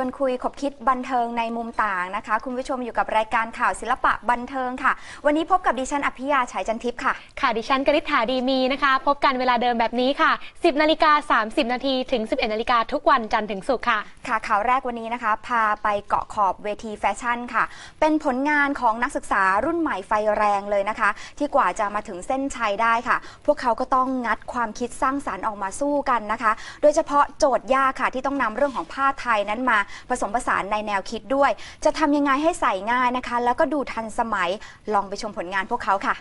วัสดีค่ะชวนคุยขบคิดบันเทิงในมุมต่างนะคะ คุณผู้ชมอยู่กับรายการข่าวศิลปะบันเทิงค่ะ วันนี้พบกับดิฉันอภิยาฉายจันทิพย์ค่ะ ค่ะดิฉันกริษฐาดีมีนะคะ พบกันเวลาเดิมแบบนี้ค่ะ 10นาฬิกา30นาทีถึง 11นาฬิกาทุกวันจันทร์ถึงศุกร์ค่ะ ค่ะข่าวแรกวันนี้นะคะ พาไปเกาะขอบเวทีแฟชั่นค่ะ เป็นผลงานของนักศึกษารุ่นใหม่ไฟแรงเลยนะคะ ที่กว่าจะมาถึงเส้นชัยได้ค่ะ พวกเขาก็ต้องงัดความคิดสร้างสารรค์ออกมาสู้กันนะคะ โดยเฉพาะโจทย์ยากค่ะที่ต้องนำเรื่องของผ้าไทยนั้นมาผสมผสานในแนวคิดด้วย จะทำยังไงให้ใส่ง่ายนะคะ แล้วก็ดูทันสมัยลองไปชมผลงานพวกเขาค่ะ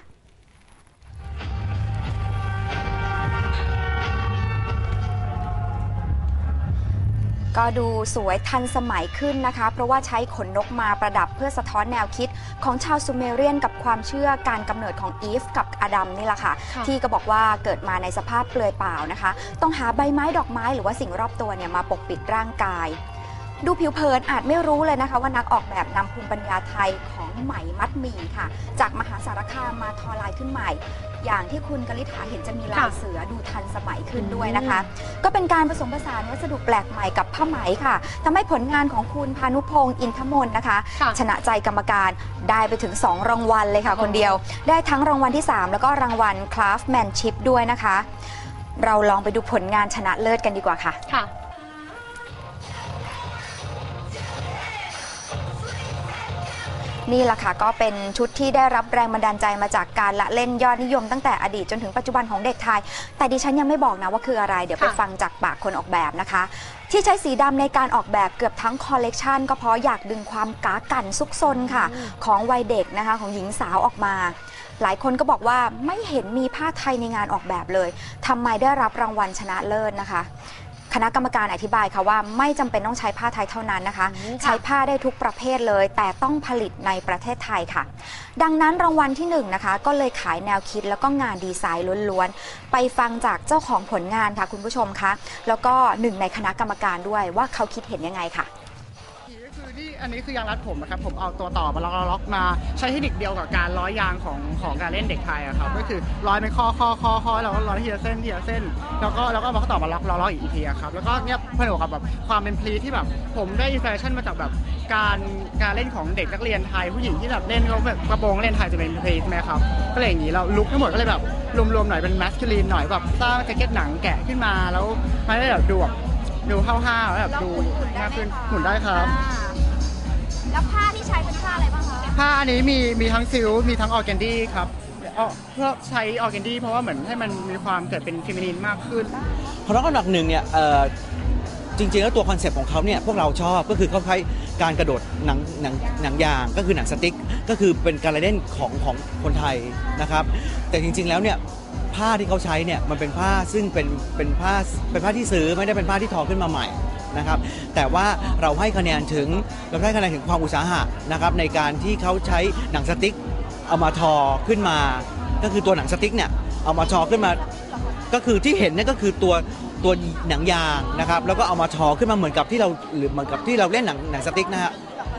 ก็ดูสวยทันสมัยขึ้นนะคะ เพราะว่าใช้ขนนกมาประดับเพื่อสะท้อนแนวคิดของชาวซูเมเรียนกับความเชื่อการกำเนิดของอีฟกับอดัมนี่แหละค่ะค่ะ ที่ก็บอกว่าเกิดมาในสภาพเปลือยเปล่านะคะ ต้องหาใบไม้ดอกไม้หรือว่าสิ่งรอบตัวเนี่ยมาปกปิดร่างกาย ดูผิวเผินอาจไม่รู้เลยนะคะว่านักออกแบบนำภูมิปัญญาไทยของไหมมัดหมี่ค่ะ จากมหาสารคามมาทอลายขึ้นใหม่ อย่างที่คุณกลิษฐาเห็นจะมีลายค่ะเสือดูทันสมัยขึ้นด้วยนะคะ ก็เป็นการผสมผสานวัสดุแปลกใหม่กับผ้าไหมค่ะทำให้ผลงานของคุณพานุพงศ์อินทมนต์นะคะ ค่ะ ชนะใจกรรมการได้ไปถึง 2 รางวัลเลยค่ะคนเดียว ได้ทั้งรางวัลที่ 3 แล้วก็รางวัล Craftmanship ด้วยนะคะ เราลองไปดูผลงานชนะเลิศกันดีกว่าค่ะ ค่ะ นี่แหละค่ะก็เป็นชุดที่ได้รับแรงบันดาลใจมาจากการละเล่นยอดนิยมตั้งแต่อดีตจนถึงปัจจุบันของเด็กไทย แต่ดิฉันยังไม่บอกนะว่าคืออะไร เดี๋ยวไปฟังจากปากคนออกแบบนะคะ ที่ใช้สีดำในการออกแบบเกือบทั้งคอลเลกชันก็เพราะอยากดึงความกากันซุกซนค่ะ ของวัยเด็กนะคะของหญิงสาวออกมา หลายคนก็บอกว่าไม่เห็นมีผ้าไทยในงานออกแบบเลยทำไมได้รับรางวัลชนะเลิศนะคะ คณะกรรมการอธิบายค่ะว่าไม่จำเป็นต้องใช้ผ้าไทยเท่านั้นนะคะ อืมค่ะ ใช้ผ้าได้ทุกประเภทเลย แต่ต้องผลิตในประเทศไทยค่ะ ดังนั้นรางวัลที่หนึ่งนะคะ ก็เลยขายแนวคิดแล้วก็งานดีไซน์ล้วนๆ ไปฟังจากเจ้าของผลงานค่ะคุณผู้ชมคะแล้วก็หนึ่งในคณะกรรมการด้วยว่าเขาคิดเห็นยังไงค่ะก็คือ ที่อันนี้คือยางรัดผมนะครับผมเอาตัวต่อมาล็อกล็อกมาใช้เทคนิคเดียวกับการร้อยยางของของการเล่นเด็กไทยอะครับก็คือร้อยเป็นข้อข้อข้อข้อแล้วก็ร้อยทีละเส้นทีละเส้น แล้วก็แล้วก็มาต่อมาล็อกล็อกล็อกอีกทีอะครับแล้วก็เนี่ยผนวกกับแบบความเป็นพลีที่แบบ ผมได้อินสปิเรชันมาจากแบบการการเล่นของเด็กนักเรียนไทย ผู้หญิงที่แบบเล่นเขาแบบกระโปรงเล่นไทยจะเป็นพลีใช่ไหมครับก็เลยอย่างนี้เราลุกทั้งหมดก็เลยแบบรวมๆหน่อยเป็นแมสคูลีนหน่อยแบบสร้างแจ็คเก็ตหนังแกะขึ้นมาแล้วมันได้แบบดูแบบดูห้าวๆแล้วแบบดูน่าขึ้นหมุนได้ครับ แล้วผ้าที่ใช้เป็นผ้าอะไรบ้างคะ ผ้าอันนี้มีมีทั้งซิลค์มีทั้งออร์แกนดี้ครับเอาเพื่อใช้ออร์แกนดี้เพราะว่าเหมือนให้มันมีความเกิดเป็นฟิมินินมากขึ้น เพราะน้องอันดับหนึ่งเนี่ยเอ่อจริงๆแล้วตัวคอนเซปต์ของเขาเนี่ยพวกเราชอบก็คือเขาใช้การกระโดดหนังหนังหนังยางก็คือหนังสติ๊กก็คือเป็นการละเล่นของของคนไทยนะครับ แต่จริงๆแล้วเนี่ยผ้าที่เขาใช้เนี่ยมันเป็นผ้าซึ่งเป็นเป็นผ้าเป็นผ้าที่ซื้อไม่ได้เป็นผ้าที่ทอขึ้นมาใหม่ นะครับ แต่ว่าเราให้คะแนนถึงเราให้คะแนนถึงความอุตสาหะนะครับในการที่เขาใช้หนังสติ๊กเอามาทอขึ้นมา ก็คือตัวหนังสติ๊กเนี่ยเอามาทอขึ้นมา ก็คือที่เห็นนี่ก็คือตัวตัวหนังยางนะครับแล้วก็เอามาทอขึ้นมาเหมือนกับที่เราหรือเหมือนกับที่เราเล่นหนังหนังสติ๊กนะฮะ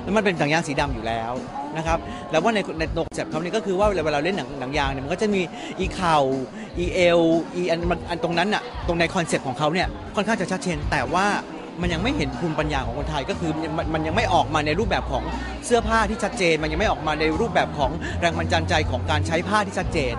แล้วมันเป็นหนังยางสีดำอยู่แล้วนะครับแล้วว่าในในตัวคอนเซ็ปต์เขาเนี่ยก็คือว่าเวลาเราเล่นหนังหนังยางเนี่ยมันก็จะมีอีเข่าอีเอวอีอันอันตรงนั้นน่ะตรงในคอนเซ็ปต์ของเขาเนี่ยค่อนข้างจะชัดเจนแต่ว่า มันยังไม่เห็นภูมิปัญญาของคนไทยก็คือมันมันยังไม่ออกมาในรูปแบบของเสื้อผ้าที่ชัดเจน มันยังไม่ออกมาในรูปแบบของแรงบันดาลใจของการใช้ผ้าที่ชัดเจน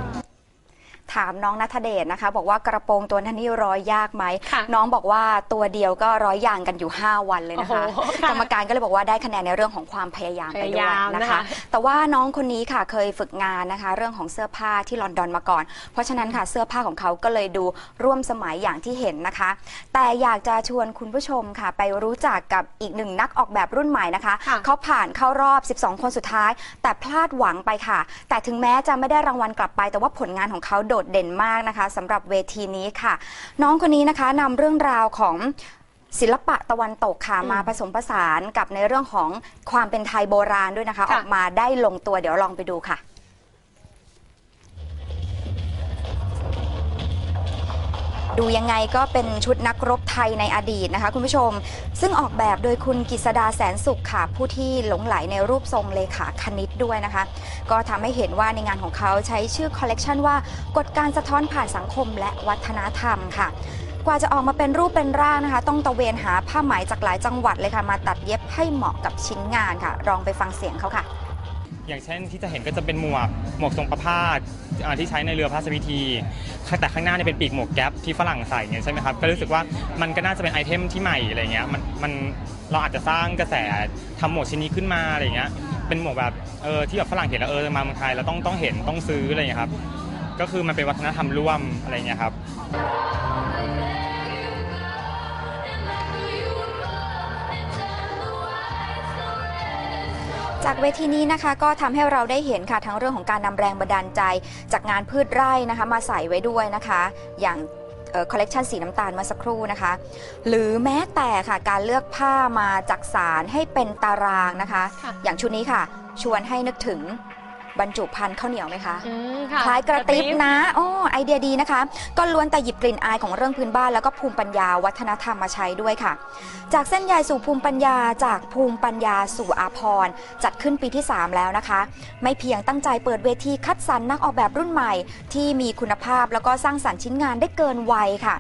ถามน้องนัทเดชนะคะ บอกว่ากระโปรงตัวนั้นนี่ร้อยยากไหม ค่ะ น้องบอกว่าตัวเดียวก็ร้อยยางกันอยู่ 5 วันเลยนะคะ โอ้โหค่ะกรรมการก็เลยบอกว่าได้คะแนนในเรื่องของความพยายามไปพด้วยยายามนะนะคะ คะ แต่ว่าน้องคนนี้ค่ะเคยฝึกงานนะคะ เรื่องของเสื้อผ้าที่ลอนดอนมาก่อน เพราะฉะนั้นค่ะเสื้อผ้าของเขาก็เลยดูร่วมสมัยอย่างที่เห็นนะคะ แต่อยากจะชวนคุณผู้ชมค่ะ ไปรู้จักกับอีกหนึ่งนักออกแบบรุ่นใหม่นะคะ ค่ะ เขาผ่านเข้ารอบ 12 คนสุดท้าย แต่พลาดหวังไปค่ะ แต่ถึงแม้จะไม่ได้รางวัลกลับไป แต่ว่าผลงานของเขาโดดเด่นมากนะคะสำหรับเวทีนี้ค่ะ น้องคนนี้นะคะนำเรื่องราวของศิลปะตะวันตกค่ะอืมมาผสมผสานกับในเรื่องของความเป็นไทยโบราณด้วยนะคะค่ะออกมาได้ลงตัวเดี๋ยวลองไปดูค่ะ ดูยังไงก็เป็นชุดนักรบไทยในอดีตนะคะคุณผู้ชม ซึ่งออกแบบโดยคุณกิษดาแสนสุขค่ะ ผู้ที่หลงไหลในรูปทรงเลขาคณิตด้วยนะคะ ก็ทำให้เห็นว่าในงานของเขาใช้ชื่อคอลเลกชันว่ากฎการสะท้อนผ่านสังคมและวัฒนธรรมค่ะกว่าจะออกมาเป็นรูปเป็นร่างนะคะ ต้องตะเวนหาผ้าไหมจากหลายจังหวัดเลยค่ะ มาตัดเย็บให้เหมาะกับชิ้นงานค่ะลองไปฟังเสียงเขาค่ะ อย่างเช่นที่จะเห็นก็จะเป็นหมวกหมวกทรงประพาสอ่าที่ใช้ในเรือพระราชพิธีแต่ข้างหน้าเนี่ยเป็นปีกหมวกแก๊ปที่ฝรั่งใส่เนี่ยใช่ไหมครับก็รู้สึกว่ามันก็น่าจะเป็นไอเทมที่ใหม่อะไรเงี้ยมันมันเราอาจจะสร้างกระแสทำหมวกชิ้นนี้ขึ้นมาอะไรเงี้ยเป็นหมวกแบบเออที่แบบฝรั่งเห็นแล้วเออมาเมืองไทยเราต้องต้องเห็นต้องซื้ออะไรเงี้ยครับก็คือมันเป็นวัฒนธรรมร่วมอะไรเงี้ยครับ จากเวทีนี้นะคะก็ทำให้เราได้เห็นค่ะทั้งเรื่องของการนำแรงบันดาลใจ จากงานพืชไร่นะคะมาใส่ไว้ด้วยนะคะ อย่างคอลเลกชันสีน้ำตาลเมื่อสักครู่นะคะ หรือแม้แต่ค่ะการเลือกผ้ามาจากสารให้เป็นตารางนะคะค่ะอย่างชุดนี้ค่ะ ชวนให้นึกถึง บรรจุภัณฑ์ข้าวเหนียวไหมคะอืมค่ะคล้ายกระติบนะโอ้ไอเดียดีนะคะ ก็ล้วนแต่หยิบกลิ่นอายของเรื่องพื้นบ้านแล้วก็ภูมิปัญญาวัฒนธรรมมาใช้ด้วยค่ะ จากเส้นใยสู่ภูมิปัญญาจากภูมิปัญญาสู่อาพรณ์จัดขึ้นปีที่ 3 แล้วนะคะ ไม่เพียงตั้งใจเปิดเวทีคัดสรรนักออกแบบรุ่นใหม่ ที่มีคุณภาพแล้วก็สร้างสรรค์ชิ้นงานได้เกินวัยค่ะ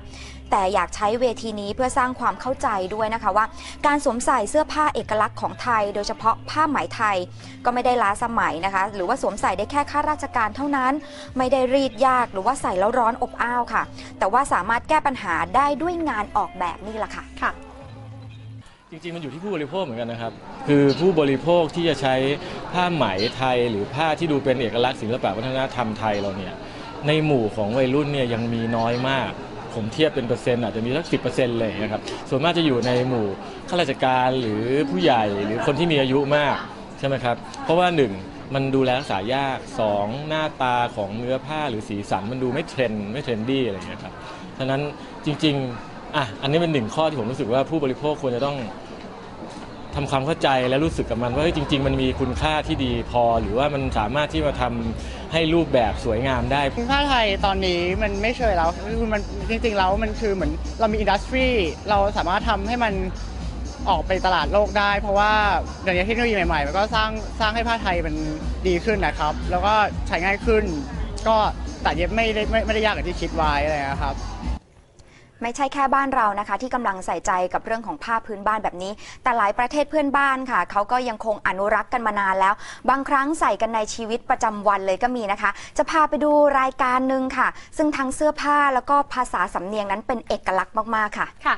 แต่อยากใช้เวทีนี้เพื่อสร้างความเข้าใจด้วยนะคะว่า การสวมใส่เสื้อผ้าเอกลักษณ์ของไทย โดยเฉพาะผ้าไหมไทย ก็ไม่ได้ล้าสมัยนะคะ หรือว่าสวมใส่ได้แค่ข้าราชการเท่านั้น ไม่ได้รีดยากหรือว่าใส่แล้วร้อนอบอ้าวค่ะ แต่ว่าสามารถแก้ปัญหาได้ด้วยงานออกแบบนี่แหละค่ะค่ะจริงๆ มันอยู่ที่ผู้บริโภคเหมือนกันนะครับ คือผู้บริโภคที่จะใช้ผ้าไหมไทย หรือผ้าที่ดูเป็นเอกลักษณ์ศิลปะวัฒนธรรมไทยเราเนี่ยในหมู่ของวัยรุ่นเนี่ยยังมีน้อยมาก ผมเทียบเป็นเปอร์เซ็นต์อาจจะมีสักสิบเปอร์เซ็นต์เลยนะครับส่วนมากจะอยู่ในหมู่ข้าราชการหรือผู้ใหญ่หรือคนที่มีอายุมากใช่ไหมครับเพราะว่าหนึ่งมันดูแลรักษายากสองหน้าตาของเนื้อผ้าหรือสีสันมันดูไม่เทรนด์ไม่เทรนดี้อะไรอย่างเงี้ยครับฉะนั้นจริงๆอะอันนี้เป็นหนึ่งข้อที่ผมรู้สึกว่าผู้บริโภคควรจะต้อง ทำความเข้าใจและรู้สึกกับมันว่าจริง ๆ มันมีคุณค่าที่ดีพอ หรือว่ามันสามารถที่มาทำให้รูปแบบสวยงามได้ผ้าไทยตอนนี้มันไม่เชยแล้วคือมันจริงๆแล้วมันคือเหมือนเรามีอินดัสทรีเราสามารถทำให้มันออกไปตลาดโลกได้ เพราะว่าเดี๋ยวนี้เทคโนโลยีใหม่ๆมันก็สร้างสร้างให้ผ้าไทยมันดีขึ้นนะครับ แล้วก็ใช้ง่ายขึ้น ก็ตัดเย็บไม่ได้ไม่ได้ยากอย่างที่คิดไว้อะไรนะครับ ไม่ใช่แค่บ้านเรานะคะ ที่กำลังใส่ใจกับเรื่องของผ้าพื้นบ้านแบบนี้ แต่หลายประเทศเพื่อนบ้านค่ะเขาก็ยังคงอนุรักษ์กันมานานแล้ว บางครั้งใส่กันในชีวิตประจำวันเลยก็มีนะคะ จะพาไปดูรายการหนึ่งค่ะ ซึ่งทั้งเสื้อผ้าแล้วก็ภาษาสำเนียงนั้นเป็นเอกลักษณ์มากๆค่ะ ค่ะ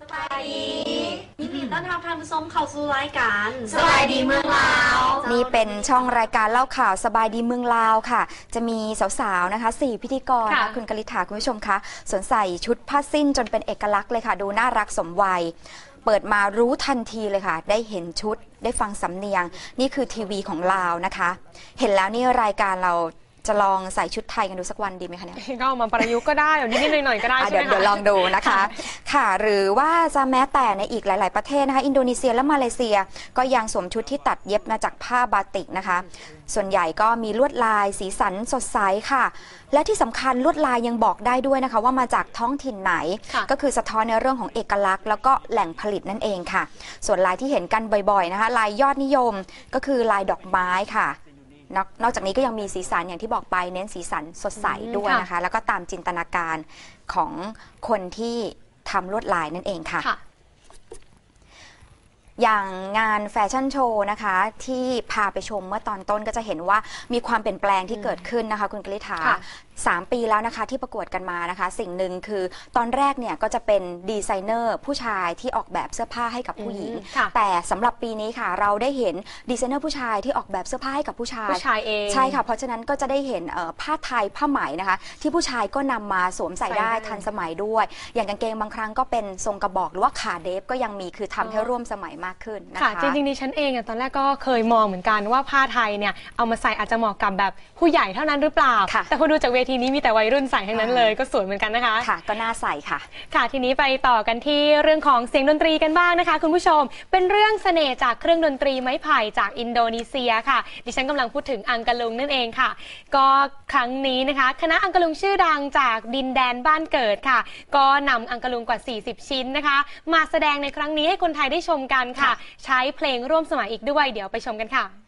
สบายดี ยินดีต้อนรับท่านผู้ชมเข้าสู่รายการสบายดีเมืองลาวนี่เป็นช่องรายการเล่าข่าวสบายดีเมืองลาวค่ะ จะมีสาวๆนะคะสี่พิธีกรค่ะนะคุณกลิษฐาคุณผู้ชมคะสวมใส่ชุดผ้าสิ้นจนเป็นเอกลักษณ์เลยค่ะ ดูน่ารักสมวัย เปิดมารู้ทันทีเลยค่ะ ได้เห็นชุดได้ฟังสำเนียง นี่คือทีวีของลาวนะคะ เห็นแล้วนี่รายการเรา จะลองใส่ชุดไทยกันดูสักวันดีไหมคะเนี่ยก็เอามาประยุกต์ก็ได้แบบนิดๆหน่อยๆก็ได้อะใช่เดี๋ยวไหมเดี๋ยวลคะองดูนะคะ ค่ะ หรือว่าจะแม้แต่ในอีกหลาย ๆ ประเทศนะคะ อินโดนีเซียและมาเลเซีย ก็ยังสวมชุดที่ตัดเย็บมาจากผ้าบาติกนะคะ ส่วนใหญ่ก็มีลวดลายสีสันสดใสค่ะ และที่สำคัญลวดลายยังบอกได้ด้วยนะคะ ว่ามาจากท้องถิ่นไหน ค่ะ ก็คือสะท้อนในเรื่องของเอกลักษณ์ แล้วก็แหล่งผลิตนั่นเองค่ะ ส่วนลายที่เห็นกันบ่อย ๆ นะคะ ลายยอดนิยมก็คือลายดอกไม้ค่ะ นอกนอกจากนี้ก็ยังมีสีสันอย่างที่บอกไปเน้นสีสันสดใสด้วยนะคะ แล้วก็ตามจินตนาการของคนที่ทำลวดลายนั่นเองค่ะ ค่ะ อย่างงานแฟชั่นโชว์นะคะ ที่พาไปชมเมื่อตอนต้นก็จะเห็นว่ามีความเปลี่ยนแปลงที่เกิดขึ้นนะคะ คุณกฤษฐาค่ะ สามปีแล้วนะคะที่ประกวดกันมานะคะ สิ่งหนึ่งคือตอนแรกเนี่ยก็จะเป็นดีไซเนอร์ผู้ชายที่ออกแบบเสื้อผ้าให้กับผู้หญิงอืมค่ะแต่สำหรับปีนี้ค่ะ เราได้เห็นดีไซเนอร์ผู้ชายที่ออกแบบเสื้อผ้าให้กับผู้ชายผู้ชายเองใช่ค่ะ เพราะฉะนั้นก็จะได้เห็นเอ่อผ้าไทยผ้าไหมนะคะ ที่ผู้ชายก็นำมาสวมใส่ได้ใส่ได้ ทันสมัยด้วย อย่างกางเกงบางครั้งก็เป็นทรงกระบอกหรือว่าขาเดฟก็ยังมีคือทำให้ร่วมสมัยมากขึ้นนะคะ ค่ะ จริงๆดิฉันเองอะตอนแรกก็เคยมองเหมือนกันว่าผ้าไทยเนี่ยเอามาใส่อาจจะเหมาะกับแบบผู้ใหญ่เท่านั้นหรือเปล่า ค่ะ แต่พอดูจากเวทีนี้มีแต่วัยรุ่นใส่ทั้งนั้นอ่าเลยก็สวยเหมือนกันนะคะ ค่ะก็น่าใส่ค่ะ ค่ะทีนี้ไปต่อกันที่เรื่องของเสียงดนตรีกันบ้างนะคะ คุณผู้ชม เป็นเรื่องเสน่ห์จากเครื่องดนตรีไม้ไผ่จากอินโดนีเซียค่ะ ดิฉันกำลังพูดถึงอังกะลุงนั่นเองค่ะ ก็ครั้งนี้นะคะ คณะอังกะลุงชื่อดังจากดินแดนบ้านเกิดค่ะ ก็นำอังกะลุงกว่า 40 ชิ้นนะคะ มาแสดงในครั้งนี้ให้คนไทยได้ชมกันค่ะ ใช้เพลงร่วมสมัยอีกด้วยเดี๋ยวไปชมกันค่ะ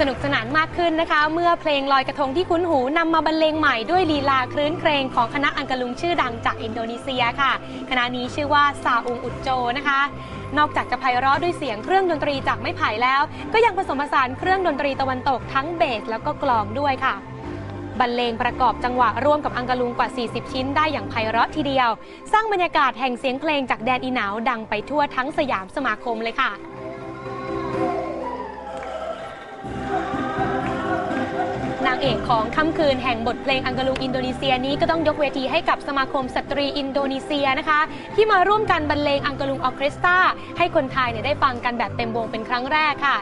สนุกสนานมากขึ้นนะคะ เมื่อเพลงลอยกระทงที่คุ้นหูนำมาบรรเลงใหม่ด้วยลีลาคลื้นเครงของคณะอังกะลุงชื่อดังจากอินโดนีเซียค่ะ คณะนี้ชื่อว่าซาอุงอุดโจนะคะ นอกจากจะไพเราะด้วยเสียงเครื่องดนตรีจากไม้ไผ่แล้ว ก็ยังผสมผสานเครื่องดนตรีตะวันตกทั้งเบสแล้วก็กลองด้วยค่ะบรรเลงประกอบจังหวะร่วมกับอังกะลุงกว่า 40 ชิ้นได้อย่างไพเราะทีเดียว สร้างบรรยากาศแห่งเสียงเพลงจากแดนอีหนาวดังไปทั่วทั้งสยามสมาคมเลยค่ะ เอกของค่ำคืนแห่งบทเพลงอังกลุงอินโดนีเซียนี้ก็ต้องยกเวทีให้กับสมาคมสตรีอินโดนีเซียนะคะ ที่มาร่วมกันบรรเลงอังกลุงออเคสตราให้คนไทยเนี่ยได้ฟังกันแบบเต็มวงเป็นครั้งแรกค่ะ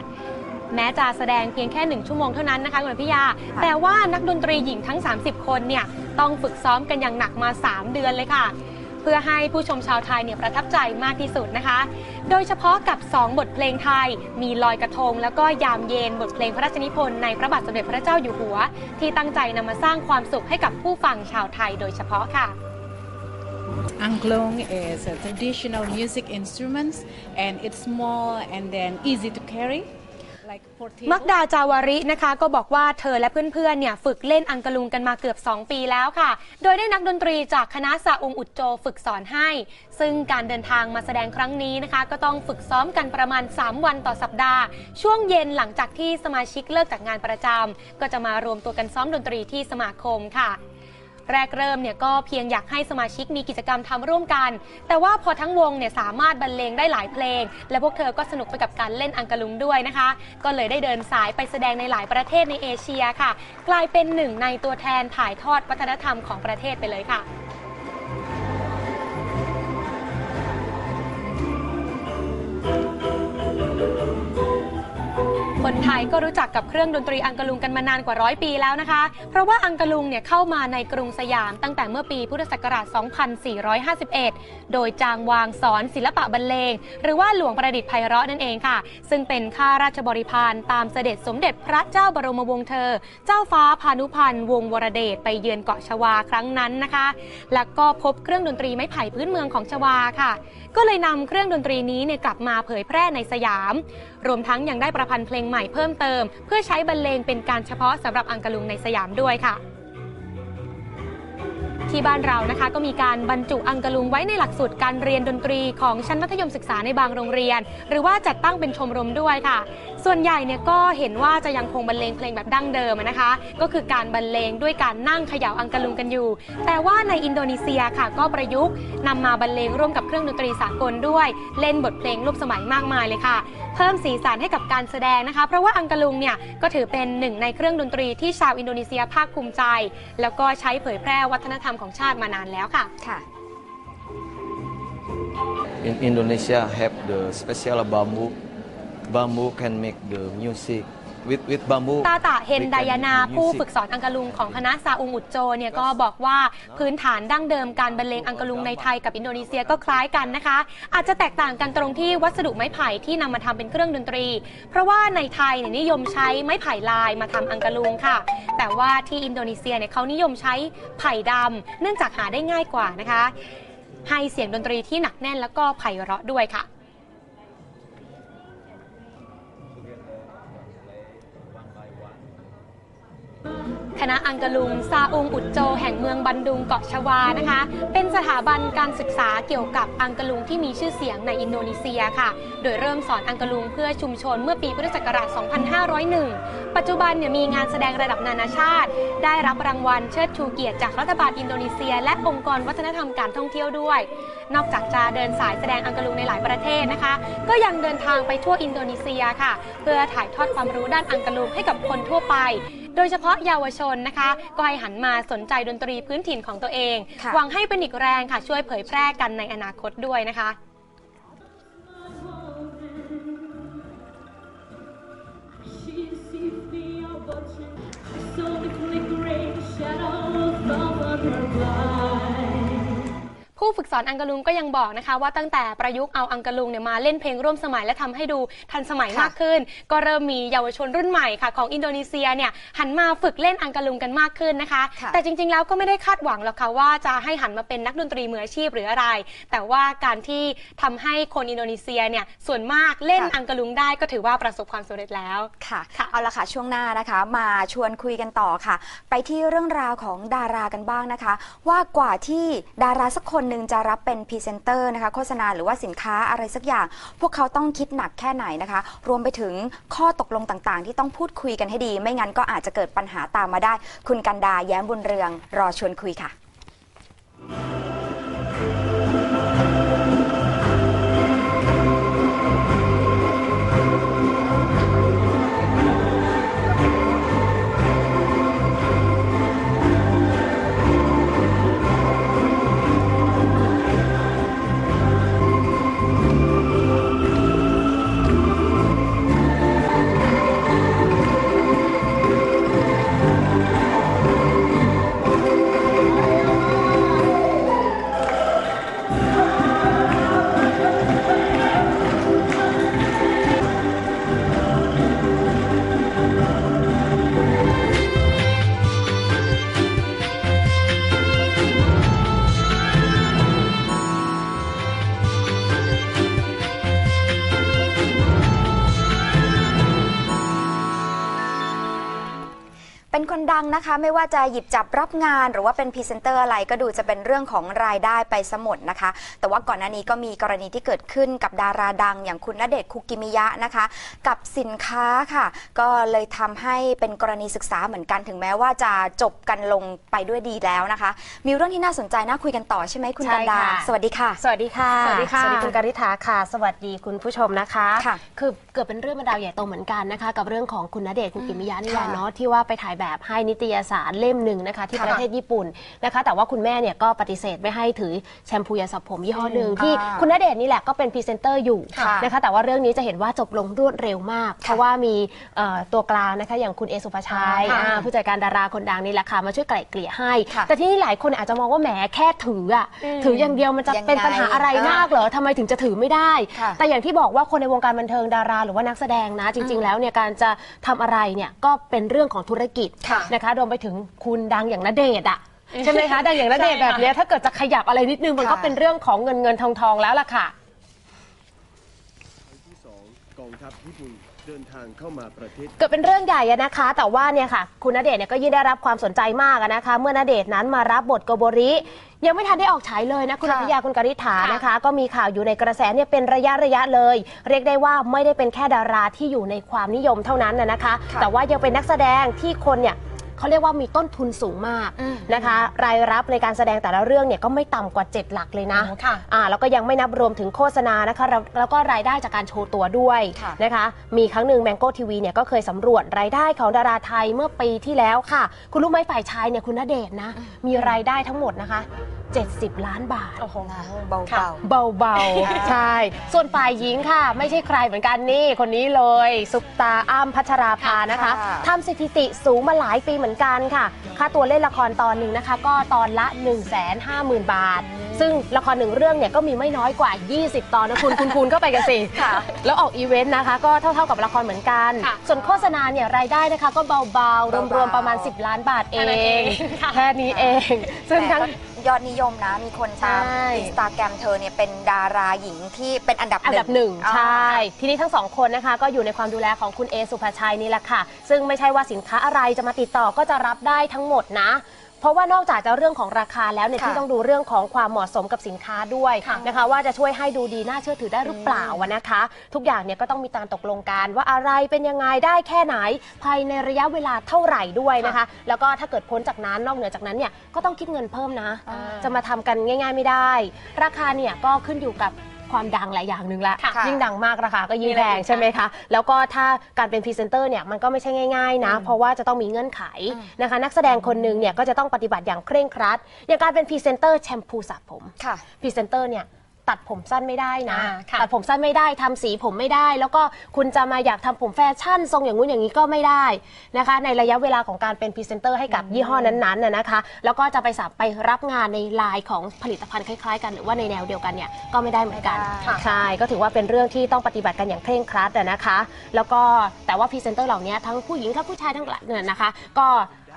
แม้จะแสดงเพียงแค่หนึ่งชั่วโมงเท่านั้นนะคะคุณพิยา แต่ว่านักดนตรีหญิงทั้ง 30 คนเนี่ยต้องฝึกซ้อมกันอย่างหนักมา 3 เดือนเลยค่ะ พื่อให้ผู้ชมชาวไทยเนี่ยประทับใจมากที่สุดนะคะ โดยเฉพาะกับ 2 บทเพลงไทย มีลอยกระทง แล้วก็ยามเย็นบทเพลงพระราชนิพนธ์ในพระบาทสมเด็จพระเจ้าอยู่หัว ที่ตั้งใจนำมาสร้างความสุขให้กับผู้ฟังชาวไทยโดยเฉพาะค่ะ Angklung is a traditional music instrument and it's small and then easy to carry. มักดาจาวารินะคะ ก็บอกว่าเธอและเพื่อนๆเนี่ยฝึกเล่นอังกะลุงกันมาเกือบ 2 ปีแล้วค่ะ โดยได้นักดนตรีจากคณะซาอุงอุดโจฝึกสอนให้ ซึ่งการเดินทางมาแสดงครั้งนี้นะคะ ก็ต้องฝึกซ้อมกันประมาณ 3 วันต่อสัปดาห์ ช่วงเย็นหลังจากที่สมาชิกเลิกจากงานประจำก็จะมารวมตัวกันซ้อมดนตรีที่สมาคมค่ะ แรกเริ่มเนี่ยก็เพียงอยากให้สมาชิกมีกิจกรรมทำร่วมกัน แต่ว่าพอทั้งวงเนี่ยสามารถบรรเลงได้หลายเพลง และพวกเธอก็สนุกไปกับการเล่นอังกะลุงด้วยนะคะ ก็เลยได้เดินสายไปแสดงในหลายประเทศในเอเชียค่ะ กลายเป็นหนึ่งในตัวแทนถ่ายทอดวัฒนธรรมของประเทศไปเลยค่ะ คนไทยก็รู้จักกับเครื่องดนตรีอังกะลุงกันมานานกว่าร้อยปีแล้วนะคะ เพราะว่าอังกะลุงเนี่ยเข้ามาในกรุงสยามตั้งแต่เมื่อปีพุทธศักราช 2451 โดยจางวางสอนศิลปะบรรเลง หรือว่าหลวงประดิษฐ์ไพเราะนั่นเองค่ะ ซึ่งเป็นข้าราชบริพารตามเสด็จสมเด็จพระเจ้าบรมวงศ์เธอ เจ้าฟ้าพานุพันธ์วงศ์วรเดชไปเยือนเกาะชวาครั้งนั้นนะคะ แล้วก็พบเครื่องดนตรีไม้ไผ่พื้นเมืองของชวาค่ะก็เลยนำเครื่องดนตรีนี้เนี่ยกลับมาเผยแพร่ในสยาม รวมทั้งยังได้ประพันธ์เพลงใหม่เพิ่มเติม เพื่อใช้บรรเลงเป็นการเฉพาะสำหรับอังกะลุงในสยามด้วยค่ะ ที่บ้านเรานะคะก็มีการบรรจุอังกะลุงไว้ในหลักสูตรการเรียนดนตรีของชั้นมัธยมศึกษาในบางโรงเรียน หรือว่าจัดตั้งเป็นชมรมด้วยค่ะ ส่วนใหญ่เนี่ยก็เห็นว่าจะยังคงบรรเลงเพลงแบบดั้งเดิมนะคะ ก็คือการบรรเลงด้วยการนั่งเขย่าอังกะลุงกันอยู่ แต่ว่าในอินโดนีเซียค่ะ ก็ประยุกต์นำมาบรรเลงร่วมกับเครื่องดนตรีสากลด้วย เล่นบทเพลงรูปสมัยมากมายเลยค่ะ เพิ่มสีสันให้กับการแสดงนะคะ เพราะว่าอังกะลุงเนี่ยก็ถือเป็นหนึ่งในเครื่องดนตรีที่ชาวอินโดนีเซียภาคภูมิใจ แล้วก็ใช้เผยแพร่วัฒนธรรมของชาติมานานแล้วค่ะค่ะ In Indonesia have the special bamboo. Bamboo can make the music. With with bamboo. ตาตะเฮน we can ไดายานา make ผู้ music. ฝึกสอนอังกะลุงของคณะซาอุงอุดโจเนี่ยก็บอกว่าพื้นฐานดั้งเดิมการบรรเลงอังกะลุงในไทยกับอินโดนีเซียก็คล้ายกันนะคะ อาจจะแตกต่างกันตรงที่วัสดุไม้ไผ่ที่นำมาทำเป็นเครื่องดนตรี เพราะว่าในไทยเนี่ยนิยมใช้ไม้ไผ่ลายมาทำอังกะลุงค่ะ แต่ว่าที่อินโดนีเซียเนี่ยเขานิยมใช้ไผ่ดำเนื่องจากหาได้ง่ายกว่านะคะ ให้เสียงดนตรีที่หนักแน่นแล้วก็ไพเราะด้วยค่ะ คณะอังกะลุงซาอุงอุดโจ แห่งเมืองบันดุงเกาะชวานะคะ เป็นสถาบันการศึกษาเกี่ยวกับอังกะลุงที่มีชื่อเสียงในอินโดนีเซียค่ะ โดยเริ่มสอนอังกะลุงเพื่อชุมชนเมื่อปีพุทธศักราช 2501 ปัจจุบันเนี่ยมีงานแสดงระดับนานาชาติ ได้รับรางวัลเชิดชูเกียรติจากรัฐบาลอินโดนีเซีย และองค์กรวัฒนธรรมการท่องเที่ยวด้วย นอกจากจะเดินสายแสดงอังกะลุงในหลายประเทศนะคะ ก็ยังเดินทางไปทั่วอินโดนีเซียค่ะ เพื่อถ่ายทอดความรู้ด้านอังกะลุงให้กับคนทั่วไป โดยเฉพาะเยาวชนนะคะ ก็ให้หันมาสนใจดนตรีพื้นถิ่นของตัวเอง ค่ะ หวังให้เป็นอีกแรงค่ะช่วยเผยแพร่กันในอนาคตด้วยนะคะ ผู้ผู้ฝึกสอนอังกะลุงก็ยังบอกนะคะ ว่าตั้งแต่ประยุกต์เอาอังกะลุงเนี่ยมาเล่นเพลงร่วมสมัยและทำให้ดูทันสมัยค่ะมากขึ้น ก็เริ่มมีเยาวชนรุ่นใหม่ค่ะ ของอินโดนีเซียเนี่ยหันมาฝึกเล่นอังกะลุงกันมากขึ้นนะคะค่ะแต่จริงๆแล้วก็ไม่ได้คาดหวังหรอกค่ะว่าจะให้หันมาเป็นนักดนตรีมืออาชีพหรืออะไร แต่ว่าการที่ทำให้คนอินโดนีเซียเนี่ยส่วนมากเล่นค่ะอังกะลุงได้ก็ถือว่าประสบความสำเร็จแล้วค่ะค่ะเอาละค่ะช่วงหน้านะคะ มาชวนคุยกันต่อค่ะ ไปที่เรื่องราวของดารากันบ้างนะคะ ว่ากว่าที่ดาราสักคนหนึ่งจะรับเป็นพรีเซนเตอร์นะคะโฆษณาหรือว่าสินค้าอะไรสักอย่าง พวกเขาต้องคิดหนักแค่ไหนนะคะ รวมไปถึงข้อตกลงต่างๆ ที่ต้องพูดคุยกันให้ดี ไม่งั้นก็อาจจะเกิดปัญหาตามมาได้ คุณกันดาแย้มบุญเรืองรอชวนคุยค่ะ เป็นคนดังนะคะ ไม่ว่าจะหยิบจับรับงาน หรือว่าเป็นพรีเซนเตอร์อะไรก็ดูจะเป็นเรื่องของรายได้ไปสมดนะคะ แต่ว่าก่อนหน้านี้ก็มีกรณีที่เกิดขึ้นกับดาราดัง อย่างคุณณเดชน์คุกิมิยะนะคะ กับสินค้าค่ะ ก็เลยทำให้เป็นกรณีศึกษาเหมือนกันถึงแม้ว่าจะจบกันลงไปด้วยดีแล้วนะคะ มีเรื่องที่น่าสนใจน่าคุยกันต่อใช่ไหมคุณใช่กันดาค่ะสวัสดีค่ะ สวัสดีค่ะ สวัสดีค่ะสวัสดีคุณการิธาค่ะ สวัสดีคุณผู้ชมนะคะค่ะคือเกิดเป็นเรื่องเป็นราวใหญ่โตเหมือนกันนะคะ กับเรื่องของคุณณเดชน์คุณกิมิยะนี่แหละค่ะเนาะที่ว่าไปถ่ายแบบให้นิตยสารเล่มหนึ่งนะคะ ที่ค่ะประเทศญี่ปุ่นนะคะ แต่ว่าคุณแม่เนี่ยก็ปฏิเสธไม่ให้ถือแชมพูยาสระผมยี่ห้อหนึ่งที่อ่าคุณณเดชน์นี่แหละก็เป็นพรีเซนเตอร์อยู่ค่ะนะคะ แต่ว่าเรื่องนี้จะเห็นว่าจบลงรวดเร็วมาก เพราะว่ามีเอ่อตัวกลางนะคะ อย่างคุณเอสุภาชัยค่ะอ่าผู้จัดการดาราคนดังนี่แหละค่ะมาช่วยไกล่เกลี่ยให้ค่ะแต่ที่นี่หลายคนอาจจะมองว่าแหมแค่ถืออะถืออย่างเดียวมันจะยังไงเป็นปัญหาอะไรเออมากเหรอทำไมถึงจะถือไม่ได้ค่ะแต่อย่างที่บอกว่าคนในวงการบันเทิงดารา หรือว่านักแสดงนะ จริง ๆ แล้วเนี่ยการจะทำอะไรเนี่ยก็เป็นเรื่องของธุรกิจค่ะนะคะรวมไปถึงคุณดังอย่างณเดชน์อะใช่ไหมคะดังอย่างณเดชน์แบบเนี้ยถ้าเกิดจะขยับอะไรนิดนึงมันก็ค่ะเป็นเรื่องของเงินเงินทองทองแล้วล่ะค่ะ ที่สองกองทัพญี่ปุ่นเดินทางเข้ามาประเทศ เกิดเป็นเรื่องใหญ่อะนะคะ แต่ว่าเนี่ยค่ะ คุณณเดชน์เนี่ยก็ยิ่งได้รับความสนใจมากอะนะคะ เมื่อณเดชน์นั้นมารับบทโกโบริ ยังไม่ทันได้ออกฉายเลยนะคุณอค่ะภิยาคุณกริษฐานะคะ ก็มีข่าวอยู่ในกระแสเนี่ยเป็นระยะระยะเลย เรียกได้ว่าไม่ได้เป็นแค่ดาราที่อยู่ในความนิยมเท่านั้นนะนะคะ ค่ะ แต่ว่ายังเป็นนักแสดงที่คนเนี่ย เขาเรียกว่ามีต้นทุนสูงมากอืมนะคะ รายรับในการแสดงแต่ละเรื่องเนี่ยก็ไม่ต่ำกว่า 7 หลักเลยนะโอ้ค่ะอ่าแล้วก็ยังไม่นับรวมถึงโฆษณานะคะแล้วแล้วก็รายได้จากการโชว์ตัวด้วยค่ะนะคะ มีครั้งหนึ่งแมงโก้ทีวีเนี่ยก็เคยสำรวจรายได้ของดาราไทยเมื่อปีที่แล้วค่ะ คุณรู้ไหมฝ่ายชายเนี่ยคุณณเดชน์นะมีรายได้ทั้งหมดนะคะ 70 ล้านบาท โอ้โหเบาค่ะๆเบาๆ ใช่ ส่วนฝ่ายหญิงค่ะ ไม่ใช่ใครเหมือนกันนี่ คนนี้เลย ซุปตาอ้ำพัชราภานะคะค่ะ ทำสถิติสูงมาหลายปีเหมือนกันค่ะ ค่าตัวเล่นละครตอนหนึ่งนะคะ ก็ตอนละ 1 5 0 0 0 0 บาท ซึ่งละครหนึ่งเรื่องเนี่ยก็มีไม่น้อยกว่า 20 ตอนนะคุณ คุณคูณก็ไปกันสิ ค่ะ แล้วออกอีเวนต์นะคะ ก็เท่าๆกับละครเหมือนกัน ค่ะส่วนโฆษณาเนี่ยรายได้นะคะ ก็เบาๆเบาๆรวมๆ ประมาณ 10 ล้านบาทเอแค่นั้นเองง ค่ะ แค่นี้เอง ซึ่งแต่ทั้งก็ ยอดนิยมนะ มีคนตามใช่ อินสตาแกรมเธอเนี่ยเป็นดาราหญิงที่เป็นอันดับอันดับหนึ่งอ๋อ ใช่ ทีนี้ทั้งสองคนนะคะ ก็อยู่ในความดูแลของคุณเอสุภาชัยนี่แหละค่ะ ซึ่งไม่ใช่ว่าสินค้าอะไรจะมาติดต่อก็จะรับได้ทั้งหมดนะ เพราะว่านอกจากจะเรื่องของราคาแล้วเนี่ยค่ะที่ต้องดูเรื่องของความเหมาะสมกับสินค้าด้วยค่ะนะคะ ว่าจะช่วยให้ดูดีน่าเชื่อถือได้หรือเปล่าอะนะคะ ทุกอย่างเนี่ยก็ต้องมีการตกลงกันว่าอะไรเป็นยังไงได้แค่ไหน ภายในระยะเวลาเท่าไหร่ด้วยนะคะ แล้วก็ถ้าเกิดพ้นจากนั้นนอกเหนือจากนั้นเนี่ยก็ต้องคิดเงินเพิ่มนะ อ่า จะมาทำกันง่าย ๆ ไม่ได้ ราคาเนี่ยก็ขึ้นอยู่กับ ความดังหลายอย่างหนึ่งละค่ะยิ่งดังมากราคาก็ยิ่งมีอะไรแพงอีกคะใช่ไหมคะ แล้วก็ถ้าการเป็นพรีเซนเตอร์เนี่ยมันก็ไม่ใช่ง่ายๆนะ เพราะว่าจะต้องมีเงื่อนไขนะคะ นักแสดงคนหนึ่งเนี่ยก็จะต้องปฏิบัติอย่างเคร่งครัด อย่างการเป็นพรีเซนเตอร์แชมพูสระผมค่ะพรีเซนเตอร์เนี่ย ตัดผมสั้นไม่ได้นะ อ่าค่ะตัดผมสั้นไม่ได้ทำสีผมไม่ได้ แล้วก็คุณจะมาอยากทำผมแฟชั่น ทรงอย่างงู้นอย่างนี้ก็ไม่ได้นะคะ ในระยะเวลาของการเป็นพรีเซนเตอร์ให้กับยี่ห้อนั้นๆน่ะนะคะ แล้วก็จะไปสามไปรับงานในลายของผลิตภัณฑ์คล้ายๆ กันหรือว่าในแนวเดียวกันเนี่ยก็ไม่ได้เหมือนกันค่ะใช่ ก็ถือว่าเป็นเรื่องที่ต้องปฏิบัติกันอย่างเคร่งครัดอะนะคะ แล้วก็แต่ว่าพรีเซนเตอร์เหล่านี้ทั้งผู้หญิงทั้งผู้ชายทั้งหลายเนี่ยนะคะ ก็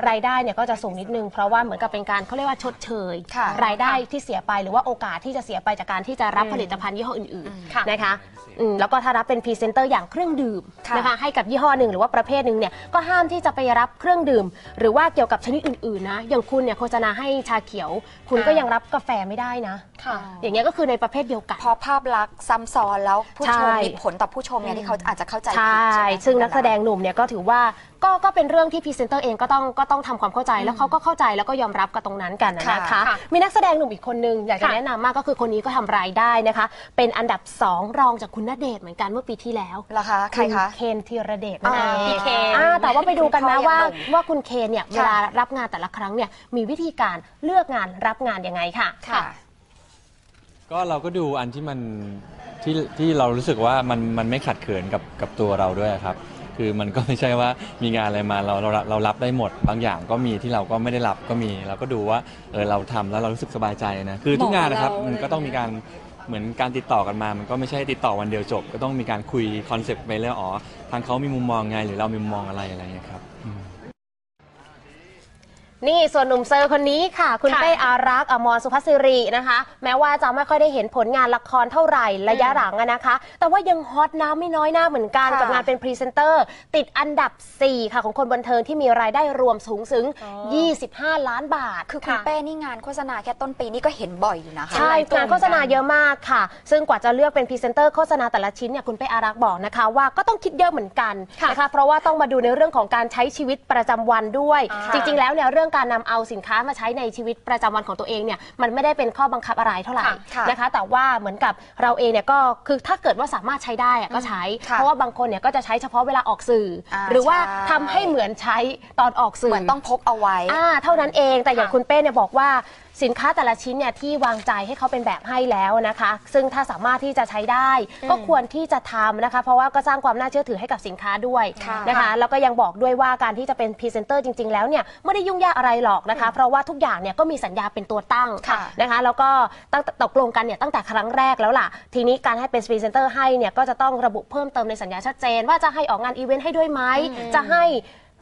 รายได้เนี่ยก็จะสูงนิดนึง เพราะว่าเหมือนกับเป็นการเขาเรียกว่าชดเชย ค่ะรายได้ที่เสียไปหรือว่าโอกาสที่จะเสียไปจากการที่จะรับผลิตภัณฑ์ยี่ห้ออื่นค่ะ ๆนะคะอืมแล้วก็ถ้ารับเป็นพรีเซนเตอร์อย่างเครื่องดื่มค่ะนะคะให้กับยี่ห้อหนึ่งหรือว่าประเภทหนึ่งเนี่ยก็ห้ามที่จะไปรับเครื่องดื่ม หรือว่าเกี่ยวกับชนิดอื่นๆนะอย่างคุณเนี่ยโฆษณาให้ชาเขียว คุณก็ยังรับกาแฟไม่ได้นะ ค่ะ อย่างเงี้ยก็คือในประเภทเดียวกัน เพราะภาพลักษณ์ซ้ำซ้อนแล้วผู้ชมใช่ มีผลต่อผู้ชมเนี่ยที่เขาอาจจะเข้าใจใช่ผิดใช่ไหมซึ่งนักแสดงหนุ่มเนี่ยก็ถือว่า ก็ก็เป็นเรื่องที่พรีเซนเตอร์เองก็ต้องก็ต้องทำความเข้าใจแล้วเขาก็เข้าใจแล้วก็ยอมรับกับตรงนั้นกันนะค่ะนะคะค่ะมีนักแสดงหนุ่มอีกคนนึงอยากจะค่ะ แนะนำมากก็คือคนนี้ก็ทำรายได้นะคะ เป็นอันดับ2รองจากคุณณเดชน์เหมือนกันเมื่อปีที่แล้วเหรอคะใครคะณเคนธีรเดชนั่นเอง อ่าพี่เคน อ่าแต่ว่าไปดูกันนะคุณพ่อว่ายังหนุ่มว่าคุณเคนเนี่ยค่ะเวลารับงานแต่ละครั้งเนี่ยมีวิธีการเลือกงานรับงานยังไงค่ะ ค่ะ ก็เราก็ดูอันที่มันที่ที่เรารู้สึกว่ามันมันไม่ขัดเขินกับกับตัวเราด้วยครับ คือมันก็ไม่ใช่ว่ามีงานอะไรมาเราเราเรารับได้หมด บางอย่างก็มีที่เราก็ไม่ได้รับก็มี เราก็ดูว่าเออเราทำแล้วเรารู้สึกสบายใจนะคือทุกงานนะครับมันก็ต้องมีการเหมือนการติดต่อกันมา มันก็ไม่ใช่ติดต่อวันเดียวจบ ก็ต้องมีการคุยคอนเซปต์ไปเรื่อยอ๋อทางเขามีมุมมองไงหรือเรามีมุมมองอะไรอะไรอย่างเงี้ยครับอืม นี่ส่วนหนุ่มเซอร์คนนี้ค่ะ คุณค่ะเป้อารักษ์อมรสุภาษิรินะคะ แม้ว่าจะไม่ค่อยได้เห็นผลงานละครเท่าไหร่ระยะหลังอะนะคะ แต่ว่ายังฮอตน้ำไม่น้อยหน้าเหมือนกันค่ะกับงานเป็นพรีเซนเตอร์ ติดอันดับ 4 ค่ะของคนบันเทิงที่มีรายได้รวมสูงถึง อ๋ 25 ล้านบาท คือคุณะเป้นี่งานโฆษณาแค่ต้นปีนี่ก็เห็นบ่อยอยู่นะคะ ใช่หลายตัวงานโฆษณาเหมือนกันเยอะมากค่ะ ซึ่งกว่าจะเลือกเป็นพรีเซนเตอร์โฆษณาแต่ละชิ้นเนี่ยคุณเป้อารักษ์บอกนะคะว่าก็ต้องคิดเยอะเหมือนกันนะคะเพราะว่าต้องมาดูในเรื่องของการใช้ชีวิตประจำวันด้วย อ่าจริงๆแล้วเนี่ยเรื่องการนำเอาสินค้ามาใช้ในชีวิตประจำวันของตัวเองเนี่ยมันไม่ได้เป็นข้อบังคับอะไรเท่าไหร่ค่ะนะคะ แต่ว่าเหมือนกับเราเองเนี่ยก็คือถ้าเกิดว่าสามารถใช้ได้อะก็ใช้ ค่ะเพราะว่าบางคนเนี่ยก็จะใช้เฉพาะเวลาออกสื่ออา หรือว่าใช่ทำให้เหมือนใช้ตอนออกสื่เหมือนต้องพกเอาไว้ อ่าเท่านั้นเองแต่อย่างค่ะคุณเป้เนี่ยบอกว่าสินค้าแต่ละชิ้นเนี่ยที่วางใจให้เขาเป็นแบบให้แล้วนะคะ ซึ่งถ้าสามารถที่จะใช้ได้ ก็ควรที่จะทำนะคะ เพราะว่าก็สร้างความน่าเชื่อถือให้กับสินค้าด้วยค่ะนะคะ แล้วก็ยังบอกด้วยว่าการที่จะเป็นพรีเซนเตอร์จริง ๆ แล้วเนี่ยไม่ได้ยุ่งยากอะไรหรอกนะคะ เพราะว่าทุกอย่างเนี่ยก็มีสัญญาเป็นตัวตั้งค่ะนะคะ แล้วก็ตั้งตกลงกันเนี่ยตั้งแต่ครั้งแรกแล้วล่ะ ทีนี้การให้เป็นพรีเซนเตอร์ให้เนี่ยก็จะต้องระบุเพิ่มเติมในสัญญาชัดเจน ว่าจะให้ออกงานอีเวนต์ให้ด้วยไหมจะให้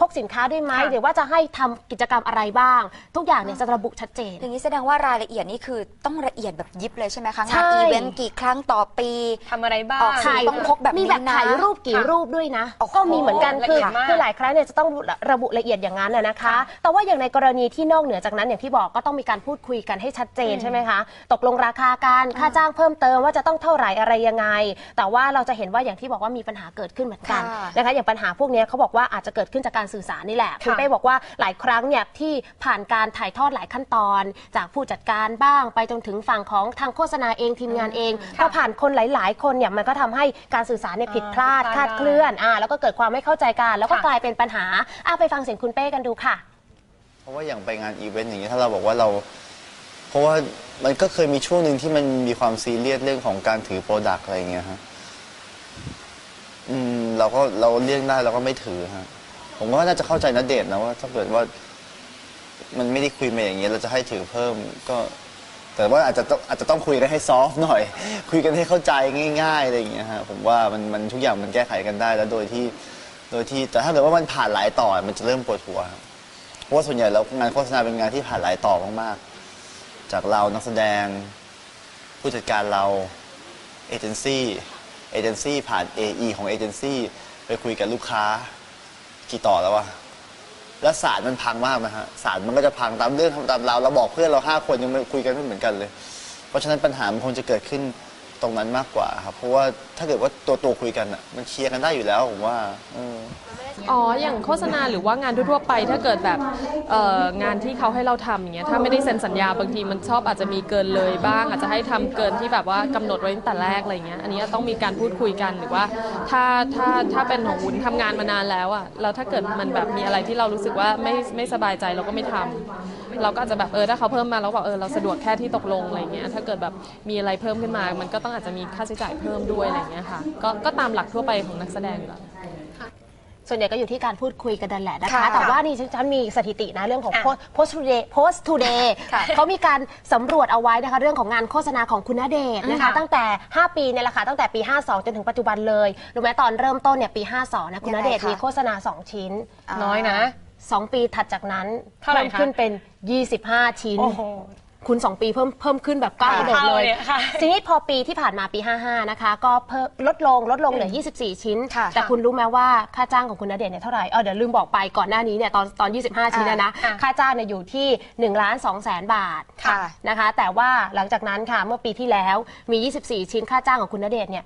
พกสินค้าด้วยไหมค่ะ หรือว่าจะให้ทำกิจกรรมอะไรบ้าง ทุกอย่างเนี่ยจะระบุชัดเจน อย่างนี้แสดงว่ารายละเอียดนี่คือต้องละเอียดแบบยิบเลยใช่ไหมคะใช่ งานอีเวนต์กี่ครั้งต่อปี ทำอะไรบ้าง ออกสื่อต้องพกแบบนี้มีแบบนะถ่ายรูปกี่ค่ะรูปด้วยนะ โอ้โหก็มีเหมือนกันละคืเอีอยดมาก คือหลายครั้งเนี่ยจะต้องระบุละเอียดอย่างนั้นนะนะคะ แต่ว่าอย่างในกรณีที่นอกเหนือจากนั้นอย่างที่บอกก็ต้องมีการพูดคุยกันให้ชัดเจนใช่ไหมคะตกลงราคาการค่าจ้างเพิ่มเติมว่าจะต้องเท่าไหร่อะไรยังไง แต่ว่าเราจะเห็นว่าอย่างที่บอกว่ามีปัญหาเกิดขึ้นเหมือนกันค่ะ นะคะอย่างปัญหาพวกเนี้ยเขาบอกว่าอาจจะเกิดขึ้นจากการสื่อสารนี่แหละคุณค่ะเป้บอกว่าหลายครั้งเนี่ยที่ผ่านการถ่ายทอดหลายขั้นตอน จากผู้จัดการบ้างไปจนถึงฝั่งของทางโฆษณาเองทีมงานเองค่ะพอผ่านคนหลาย ๆ คนเนี่ยมันก็ทำให้การสื่อสารเนี่ยผิดพลาดอ่าคลาดเคลื่อนอ่าแล้วก็เกิดความไม่เข้าใจกัน แล้วก็ค่ะกลายเป็นปัญหาอะไปฟังเสียงคุณเป้กันดูค่ะ เพราะว่าอย่างไปงานอีเวนต์อย่างเงี้ยถ้าเราบอกว่าเรา เพราะว่ามันก็เคยมีช่วงหนึ่งที่มันมีความซีเรียสเรื่องของการถือโปรดักต์อะไรอย่างเงี้ยฮะอืมเราก็เราเลี่ยงได้เราก็ไม่ถือฮะ ผมว่าน่าจะเข้าใจนะเดชน์นะว่า ถ้าเกิดว่า มันไม่ได้คุยมาอย่างเงี้ยเราจะให้ถือเพิ่มก็ แต่ว่าอาจจะต้องอาจจะต้องคุยกันให้ซอฟต์หน่อย คุยกันให้เข้าใจง่ายๆอะไรอย่างเงี้ยฮะผมว่ามันมันทุกอย่างมันแก้ไขกันได้ แล้วโดยที่ โดยที่แต่ถ้าเกิดว่ามันผ่านหลายต่อมันจะเริ่มปวดหัวครับเพราะว่าส่วนใหญ่แล้วงานโฆษณาเป็นงานที่ผ่านหลายต่อมากๆจากเรานักแสดง ผู้จัดการเราเอเจนซี่เอเจนซี่ผ่าน AE ของเอเจนซี่ไปคุยกับลูกค้า กี่ต่อแล้ววะแล้วศาสตร์มันพังมากนะฮะศาสตร์มันก็จะพังตามเรื่องตามราวเราบอกเพื่อนเราห้าคนยังไม่คุยกันไม่เหมือนกันเลย เพราะฉะนั้นปัญหามันคงจะเกิดขึ้น ตรงนั้นมากกว่าครับ เพราะว่าถ้าเกิดว่าตัวตัวคุยกันอะ มันเคลียร์กันได้อยู่แล้วผมว่าเออ อ๋อ อย่างโฆษณาหรือว่างานทั่วๆไป ถ้าเกิดแบบเอ่องานที่เขาให้เราทำอย่างเงี้ย ถ้าไม่ได้เซ็นสัญญาบางทีมันชอบอาจจะมีเกินเลยบ้าง อาจจะให้ทำเกินที่แบบว่ากำหนดไว้ตั้งแต่แรกอะไรเงี้ย อันนี้ต้องมีการพูดคุยกันหรือว่า ถ้าถ้าถ้าเป็นของวุ้นทำงานมานานแล้วอะแล้วถ้าเกิดมันแบบมีอะไรที่เรารู้สึกว่าไม่ไม่สบายใจเราก็ไม่ทำ เราก็อาจจะแบบเออถ้าเขาเพิ่มมาแล้วแบบเออเราสะดวกแค่ที่ตกลงอะไรเงี้ยถ้าเกิดแบบมีอะไรเพิ่มขึ้นมา มันก็ต้องอาจจะมีค่าใช้จ่ายเพิ่มด้วยอะไรเงี้ยค่ะก็ก็ตามหลักทั่วไปของนักแสดงอยู่แล้ว ส่วนใหญ่ก็อยู่ที่การพูดคุยกันนั่นแหละนะคะ ค่ะแต่ว่านี่ฉันมีสถิตินะเรื่องของอะ Post- Post Today Post Today ค่ะเขามีการสำรวจเอาไว้นะคะเรื่องของงานโฆษณาของคุณณเดชน์นะคะค่ะตั้งแต่ 5 ปีเนี่ยแหละค่ะตั้งแต่ปี 52 จนถึงปัจจุบันเลยรู้ไหมตอนเริ่มต้นเนี่ยปี 52นะคุณณเดชน์มีโฆษณา 2 ชิ้น น้อยนะ 2 ปีถัดจากนั้นเท่าไหร่เพิ่มคะ ขึ้นเป็น 25 ชิ้น โอ้โห คุณ 2 ปีเพิ่มเพิ่มขึ้นแบบก้าวกระโดดเท่าเลยเนี่ยค่ะทีนี้พอปีที่ผ่านมาปี 55 นะคะ ก็เพิ่มลดลงลดลงเหลือ 24 ชิ้น ค่ะแต่คุณรู้ไหมว่าค่าจ้างของคุณณเดชน์เนี่ยเท่าไหร่เออเดี๋ยวลืมบอกไปก่อนหน้านี้เนี่ยตอนตอน 25 ชิ้นนะนะ อ่า ค่าจ้างเนี่ยอยู่ที่ 1 ล้าน2แสนบาทค่ะ นะคะ แต่ว่าหลังจากนั้นค่ะเมื่อปีที่แล้วมี 24 ชิ้นค่าจ้างของคุณณเดชน์เนี่ย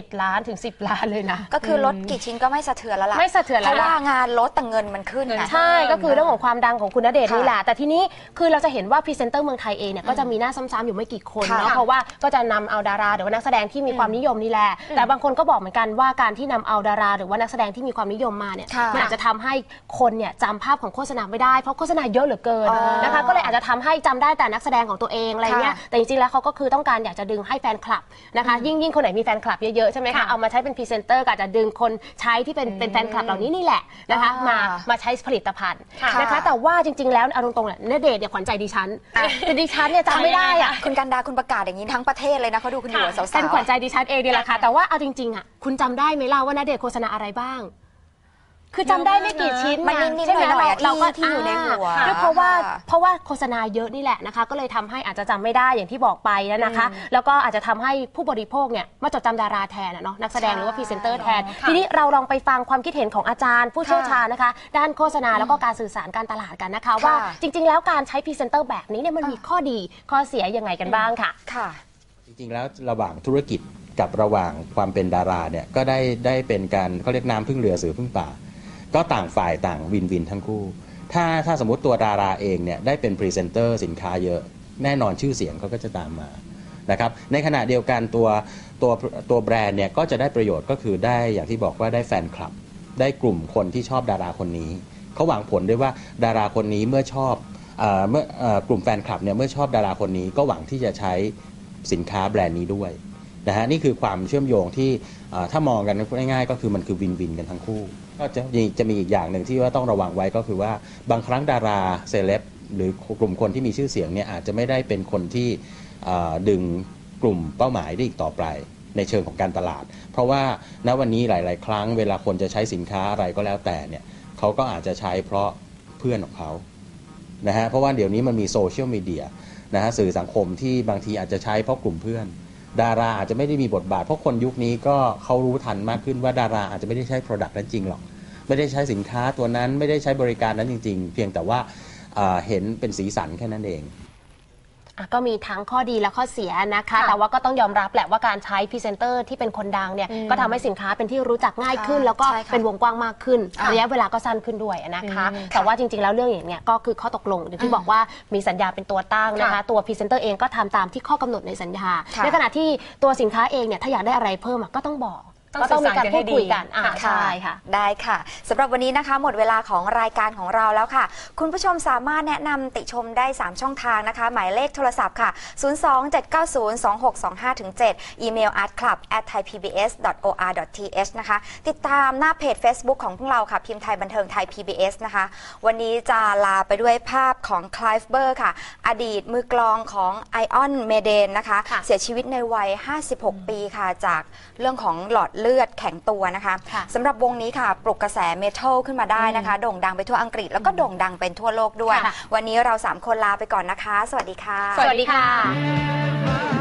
7 ล้านถึง 10 ล้านเลยนะ ก็คือลดกี่ชิ้นก็ไม่สะเทือนแล้วล่ะไม่สะเทือนแล้ว เพราะล่ะว่างานลดแต่เงินมันขึ้นไงใช่ก็คือเรื่องของความดังของคุณณเดชน์ค่ะนี่แหละ แต่ทีนี้คือเราจะเห็นว่าพรีเซนเตอร์เมืองไทยเองเนี่ยก็จะมีหน้าซ้ำๆอยู่ไม่กี่คนค่ะเนาะเพราะว่าก็จะนำเอาดาราหรือว่านักแสดงที่มีความนิยมนี่แหละแต่บางคนก็บอกเหมือนกันว่าการที่นำเอาดารา หรือว่านักแสดงที่มีความนิยมมาเนี่ยค่ะมันอาจจะทำให้คนเนี่ยจำภาพของโฆษณาไม่ได้เพราะโฆษณาเยอะเหลือเกินอ๋อนะคะก็เลยอาจจะทำให้จำได้แต่นักแสดงของตัวเองอะไรเงี้ยค่ะ แต่จริงๆแล้วเขาก็คือต้องการอยากจะดึงให้แฟนคลับนะคะยิ่งยิ่งคนไหนมีแฟนคลับเยอะๆใช่ไหมคะค่ะเอามาใช้เป็นพรีเซนเตอร์ก็อาจจะดึงคนใช้ที่เป็นเป็นแฟนคลับเหล่านี้นี่แหละนะคะอ่ามมามาใช้ผลิตภัณฑ์ค่ะ นะคะ แต่ว่าจริงๆ แล้วเอาตรงๆเนี่ยณเดชน์เนี่ยขวัญใจดิฉันแต่ดิฉันเนี่ยจำไม่ได้อะ คุณกันดาคุณประกาศอย่างนี้ทั้งประเทศเลยนะเขาดูคุณอยู่กับสาวๆ เป็นขวัญใจดิฉันเองเนี่ยแหละค่ะ แต่ว่าเอาจริงๆอะคุณจำได้ไหมล่ะว่าณเดชน์โฆษณาอะไรบ้าง คือจำได้ไม่กี่ชิ้นมันไงนิดๆใช่ไหมหน่อยๆอะเราก็ที่ที่อยู่ในหัวอ่าเพราะว่าค่ะเพราะว่าโฆษณาเยอะนี่แหละนะคะ ก็เลยทำให้อาจจะจำไม่ได้อย่างที่บอกไปนะคะ แล้วก็อาจจะทำให้ผู้บริโภคเนี่ยมาจดจำดาราแทนอะเนาะนักแสดงหรือว่าพรีเซนเตอร์แทน ทีนี้เราลองไปฟังความคิดเห็นของอาจารย์ ผู้เชี่ยวชาญนะคะ ด้านโฆษณาแล้วก็การสื่อสารการตลาดกันนะคะ ว่าจริง ๆ แล้วการใช้พรีเซนเตอร์แบบนี้เนี่ยมันมีข้อดีข้อเสียยังไงกันบ้างค่ะ ค่ะ จริงๆ แล้วระหว่างธุรกิจกับระหว่างความเป็นดาราเนี่ยก็ได้ได้เป็นการเขาเรียกน้ำพึ่งเรือเสือพึ่งป่า ก็ต่างฝ่ายต่างวินวินทั้งคู่ ถ้าถ้าสมมติตัวดาราเองเนี่ยได้เป็นพรีเซนเตอร์สินค้าเยอะ แน่นอนชื่อเสียงเขาก็จะตามมานะครับในขณะเดียวกันตัวตัวตัวแบรนด์เนี่ยก็จะได้ประโยชน์ก็คือได้อย่างที่บอกว่าได้แฟนคลับ ได้กลุ่มคนที่ชอบดาราคนนี้เขาหวังผลด้วยว่าดาราคนนี้เมื่อชอบเมื่อกลุ่มแฟนคลับเนี่ยเมื่อชอบดาราคนนี้ก็หวังที่จะใช้สินค้าแบรนด์นี้ด้วยนะฮะนี่คือความเชื่อมโยงที่ถ้ามองกันง่ายๆ ก็คือมันคือวินวินกันทั้งคู่ก็จะมีจะมีอีกอย่างหนึ่งที่ว่าต้องระวังไว้ก็คือว่าบางครั้งดาราเซเลบหรือกลุ่มคนที่มีชื่อเสียงเนี่ยอาจจะไม่ได้เป็นคนที่ดึงกลุ่มเป้าหมายได้อีกต่อไปในเชิงของการตลาด เพราะว่าณวันนี้หลาย ๆ ครั้งเวลาคนจะใช้สินค้าอะไรก็แล้วแต่เนี่ยเขาก็อาจจะใช้เพราะเพื่อนของเขานะฮะเพราะว่าเดี๋ยวนี้มันมีโซเชียลมีเดียนะฮะสื่อสังคมที่บางทีอาจจะใช้เพราะกลุ่มเพื่อน ดาราอาจจะไม่ได้มีบทบาท เพราะคนยุคนี้ก็เขารู้ทันมากขึ้นว่าดาราอาจจะไม่ได้ใช้ Product นั้นจริงหรอก ไม่ได้ใช้สินค้าตัวนั้นไม่ได้ใช้บริการนั้นจริง ๆ เพียงแต่ว่าเห็นเป็นสีสันแค่นั้นเอง ก็มีทั้งข้อดีและข้อเสียนะคะ แต่ว่าก็ต้องยอมรับแหละว่าการใช้พรีเซนเตอร์ที่เป็นคนดังเนี่ยอืมก็ทำให้สินค้าเป็นที่รู้จักง่ายขึ้นใช่แล้วก็ใช่ค่ะเป็นวงกว้างมากขึ้นค่ะระยะเวลาก็สั้นขึ้นด้วยนะคะอืมแต่ว่าจริงๆแล้วเรื่องอย่างเนี้ยก็คือข้อตกลงอย่างที่บอกว่ามีสัญญาเป็นตัวตั้งนะคะค่ะตัวพรีเซนเตอร์เองก็ทำตามที่ข้อกำหนดในสัญญาค่ะในขณะที่ตัวสินค้าเองเนี่ยถ้าอยากได้อะไรเพิ่มอะก็ต้องบอกต้อง ก็ต้องมีการสื่อสารกันให้พูดคุยดีกันอ่าใช่ค่ะ ได้ค่ะสำหรับวันนี้นะคะ หมดเวลาของรายการของเราแล้วค่ะ คุณผู้ชมสามารถแนะนำติชมได้ 3 ช่องทางนะคะ หมายเลขโทรศัพท์ค่ะ 027902625-7 อีเมล artclub at thaipbs.or.th นะคะ ติดตามหน้าเพจ Facebook ของพวกเราค่ะ พิมพ์ไทยบันเทิงไทย PBS นะคะ วันนี้จะลาไปด้วยภาพของคลายเบอร์ค่ะ อดีตมือกลองของไอออนเมเดนนะคะ เสียชีวิตในวัย 56 ปีค่ะ จากเรื่องของหลอดเลือดแข็งตัวนะคะสำหรับวงนี้ค่ะ ปลุกกระแสเมทัลขึ้นมาได้นะคะ โด่งดังไปทั่วอังกฤษแล้วก็โด่งดังเป็นทั่วโลกด้วย ค่ะ วันนี้เรา3คนลาไปก่อนนะคะ สวัสดีค่ะ สวัสดีค่ะ